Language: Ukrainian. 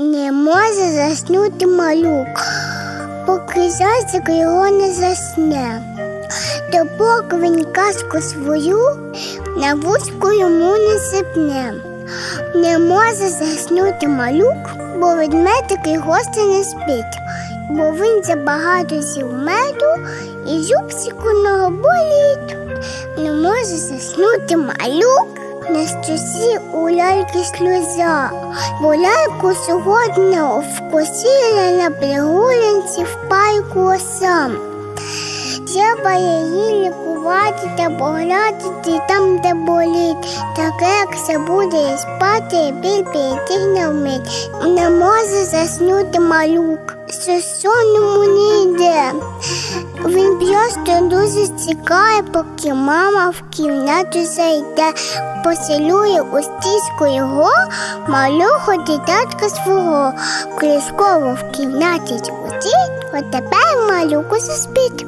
Не може заснути малюк, поки зайчик його не засне. То поки він казку свою на вузьку йому не сипне. Не може заснути малюк, бо ведмедик і гості не спить, бо він забагато з'їв меду і зубчик у нього. Не може заснути малюк, на щосі у ляльки сльоза, бо ляльку сьогодні вкусила на прогулянці в пайку сам. Треба її лікувати та поглядати там, де болить. Таке, як все буде спати, біль піти не вмить. Не може заснути малюк, що сон йому не йде. Просто дуже цікає, поки мама в кімнату зайде, поселює у стіску його малюху дитятка свого. Крісково в кімнаті звучить, от тепер малюку заспить.